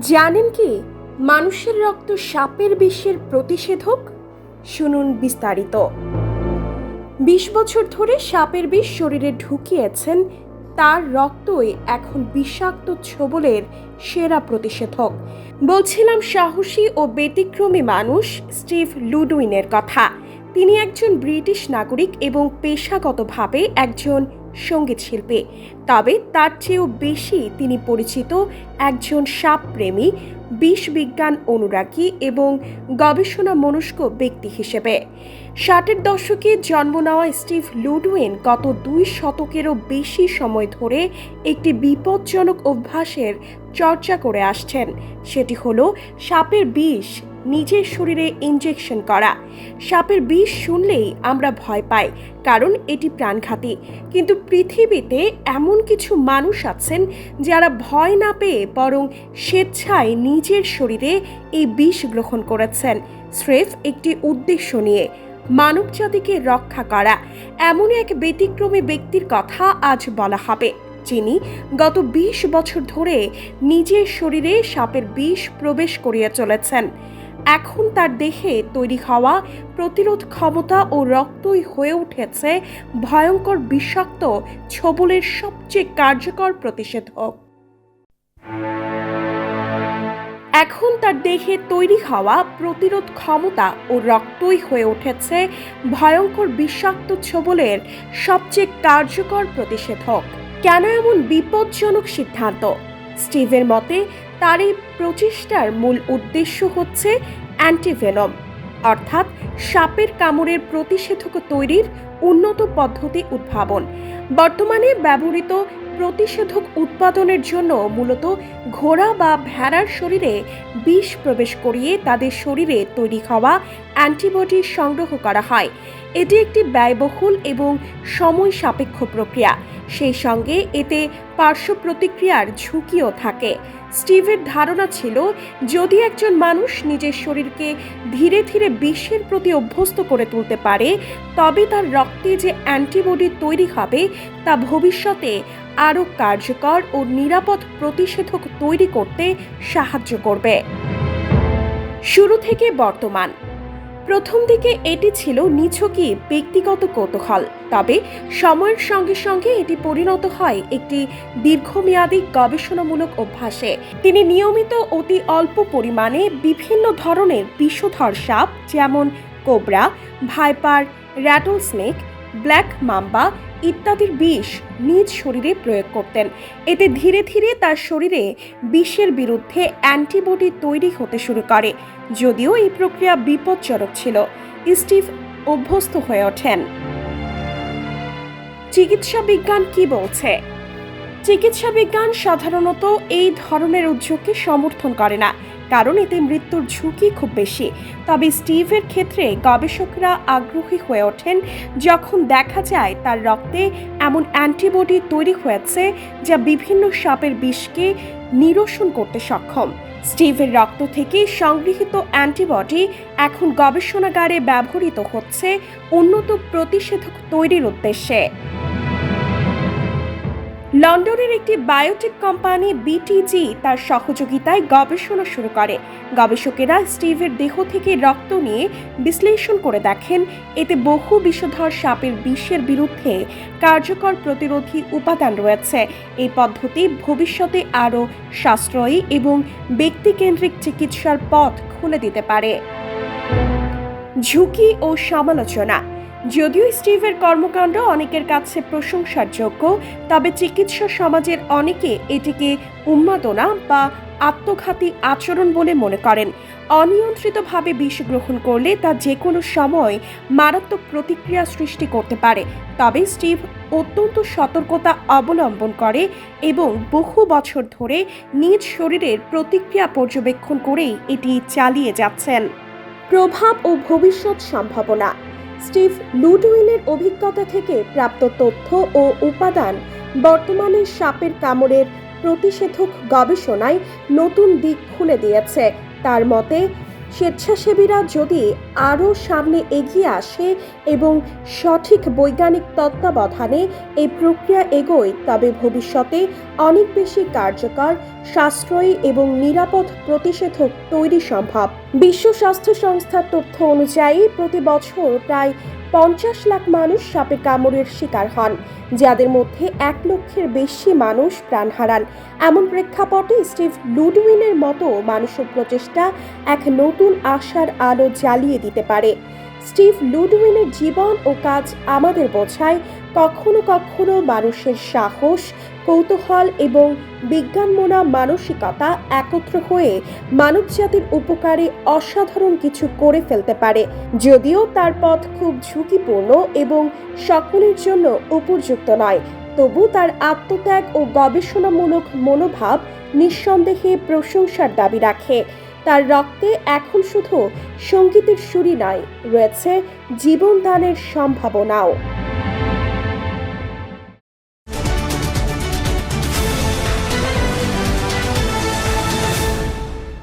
জানেন কি, মানুষের রক্ত সাপের বিষের প্রতিষেধক? শুনুন বিস্তারিত। বিশ বছর ধরে সাপের বিষ শরীরে ঢুকিয়েছেন, তার রক্তই এখন বিষাক্ত ছোবলের সেরা প্রতিষেধক। বলছিলাম সাহসী ও ব্যতিক্রমী মানুষ স্টিভ লুডুইনের কথা। তিনি একজন ব্রিটিশ নাগরিক এবং পেশাগতভাবে একজন সংগীত শিল্পী। তবে তার চেয়েও বেশি তিনি পরিচিত একজন সাপপ্রেমী, বিষ বিজ্ঞান অনুরাগী এবং গবেষণা মনস্ক ব্যক্তি হিসেবে। ষাটের দশকে জন্ম নেওয়া স্টিভ লুডউইন গত দুই শতকেরও বেশি সময় ধরে একটি বিপজ্জনক অভ্যাসের চর্চা করে আসছেন। সেটি হলো সাপের বিষ নিজের শরীরে ইনজেকশন করা। সাপের বিষ শুনলেই আমরা ভয় পাই, কারণ এটি প্রাণঘাতী। কিন্তু পৃথিবীতে এমন কিছু মানুষ আছেন যারা ভয় না পেয়ে বরং স্বেচ্ছায় নিজের শরীরে এই বিষ গ্রহণ করেছেন। স্রেফ একটি উদ্দেশ্য নিয়ে, মানব জাতিকে রক্ষা করা। এমন এক ব্যতিক্রমী ব্যক্তির কথা আজ বলা হবে, যিনি গত ২০ বছর ধরে নিজের শরীরে সাপের বিষ প্রবেশ করিয়ে চলেছেন। এখন তার দেহে তৈরি হওয়া প্রতিরোধ ক্ষমতা ও রক্তই হয়ে উঠেছে ভয়ঙ্কর বিষাক্ত ছবলের সবচেয়ে কার্যকর প্রতিষেধক। এখন তার দেহে তৈরি হওয়া প্রতিরোধ ক্ষমতা ও রক্তই হয়ে উঠেছে ভয়ঙ্কর বিষাক্ত ছবলের সবচেয়ে কার্যকর প্রতিষেধক। কেন এমন বিপজ্জনক সিদ্ধান্ত? স্টিভের মতে তার এই প্রচেষ্টার মূল উদ্দেশ্য হচ্ছে অ্যান্টিভেনম, অর্থাৎ সাপের কামড়ের প্রতিষেধক তৈরির উন্নত পদ্ধতি উদ্ভাবন। বর্তমানে ব্যবহৃত প্রতিষেধক উৎপাদনের জন্য মূলত ঘোড়া বা ভেড়ার শরীরে বিষ প্রবেশ করিয়ে তাদের শরীরে তৈরি হওয়া অ্যান্টিবডি সংগ্রহ করা হয়। এটি একটি ব্যয়বহুল এবং সময় সাপেক্ষ প্রক্রিয়া। সেই সঙ্গে এতে পার্শ্ব প্রতিক্রিয়ার ঝুঁকিও থাকে। স্টিভের ধারণা ছিল, যদি একজন মানুষ নিজের শরীরকে ধীরে ধীরে বিষের প্রতি অভ্যস্ত করে তুলতে পারে তবে তার রক্তে যে অ্যান্টিবডি তৈরি হবে, তা ভবিষ্যতে আরও কার্যকর ও নিরাপদ প্রতিষেধক তৈরি করতে সাহায্য করবে। শুরু থেকে বর্তমান। প্রথম দিকে এটি ছিল নিছকি ব্যক্তিগত কৌতূহল, তবে সময়ের সঙ্গে সঙ্গে এটি পরিণত হয় একটি দীর্ঘমেয়াদী গবেষণামূলক অভ্যাসে। তিনি নিয়মিত অতি অল্প পরিমাণে বিভিন্ন ধরনের বিষধর সাপ, যেমন cobra, viper rattle snake black mamba ইত্যাদির বিষ নিজ শরীরে প্রয়োগ করতেন। এতে ধীরে ধীরে তার শরীরে বিষের বিরুদ্ধে অ্যান্টিবডি তৈরি হতে শুরু করে, যদিও এই প্রক্রিয়া বিপজ্জনক ছিল। স্টিভ অভ্যস্ত হয়ে ওঠেন। চিকিৎসা বিজ্ঞান কি বলছে? চিকিৎসা বিজ্ঞান সাধারণত এই ধরনের উদ্যোগকে সমর্থন করে না। কারণ এতে মৃত্যুর ঝুঁকি খুব বেশি। তবে স্টিভের ক্ষেত্রে গবেষকরা আগ্রহী হয়ে ওঠেন যখন দেখা যায় তার রক্তে এমন অ্যান্টিবডি তৈরি হয়েছে যা বিভিন্ন সাপের বিষকে নিরসন করতে সক্ষম। স্টিভের রক্ত থেকে সংগৃহীত অ্যান্টিবডি এখন গবেষণাগারে ব্যবহৃত হচ্ছে উন্নত প্রতিষেধক তৈরির উদ্দেশ্যে। লন্ডনের একটি বায়োটেক কোম্পানি বিটিজি তার সহযোগিতায় গবেষণা শুরু করে। গবেষকেরা স্টিভের দেহ থেকে রক্ত নিয়ে বিশ্লেষণ করে দেখেন, এতে বহু বিষধর সাপের বিষের বিরুদ্ধে কার্যকর প্রতিরোধী উপাদান রয়েছে। এই পদ্ধতি ভবিষ্যতে আরও সাশ্রয়ী এবং ব্যক্তিকেন্দ্রিক চিকিৎসার পথ খুলে দিতে পারে। ঝুঁকি ও সমালোচনা যদিও স্টিভের কর্মকাণ্ড অনেকের কাছে প্রশংসার যোগ্য তবে চিকিৎসা সমাজের অনেকে এটিকে উন্মাদনা বা আত্মঘাতী আচরণ বলে মনে করেন। অনিয়ন্ত্রিতভাবে বিষ গ্রহণ করলে তা যে কোনো সময় মারাত্মক প্রতিক্রিয়া সৃষ্টি করতে পারে, তবে স্টিভ অত্যন্ত সতর্কতা অবলম্বন করে এবং বহু বছর ধরে নিজ শরীরের প্রতিক্রিয়া পর্যবেক্ষণ করেই এটি চালিয়ে যাচ্ছেন। প্রভাব ও ভবিষ্যৎ সম্ভাবনা স্টিভ লুডউইনের অভিজ্ঞতা থেকে প্রাপ্ত তথ্য ও উপাদান বর্তমানে সাপের কামড়ের প্রতিষেধক গবেষণায় নতুন দিক খুলে দিয়েছে। তার মতে, স্বেচ্ছাসেবীরা যদি আরও সামনে এগিয়ে আসে এবং সঠিক বৈজ্ঞানিক তত্ত্বাবধানে এই প্রক্রিয়া এগোয়। তবে ভবিষ্যতে অনেক বেশি কার্যকর, সাশ্রয়ী এবং নিরাপদ প্রতিষেধক তৈরি সম্ভব। বিশ্ব স্বাস্থ্য সংস্থার তথ্য অনুযায়ী প্রতি বছর প্রায় পঞ্চাশ লাখ মানুষ সাপের কামড়ের শিকার হন, যাদের মধ্যে এক লক্ষের বেশি মানুষ প্রাণ হারান। এমন প্রেক্ষাপটে স্টিভ লুডউইনের মতো মানুষের প্রচেষ্টা এক নতুন আশার আলো জ্বালিয়ে দিতে পারে। স্টিভ লুডউইনের জীবন ও কাজ আমাদের বোঝায় কখনো কখনো মানুষের সাহস, কৌতূহল এবং বিজ্ঞানমনা মানসিকতা একত্র হয়ে মানবজাতির উপকারে অসাধারণ কিছু করে ফেলতে পারে। যদিও তার পথ খুব ঝুঁকিপূর্ণ এবং সকলের জন্য উপযুক্ত নয়, তবু তার আত্মত্যাগ ও গবেষণামূলক মনোভাব নিঃসন্দেহে প্রশংসার দাবি রাখে। তার রক্তে এখন শুধু সঙ্গীতের সুরি নয় রয়েছে জীবনদানের সম্ভাবনাও।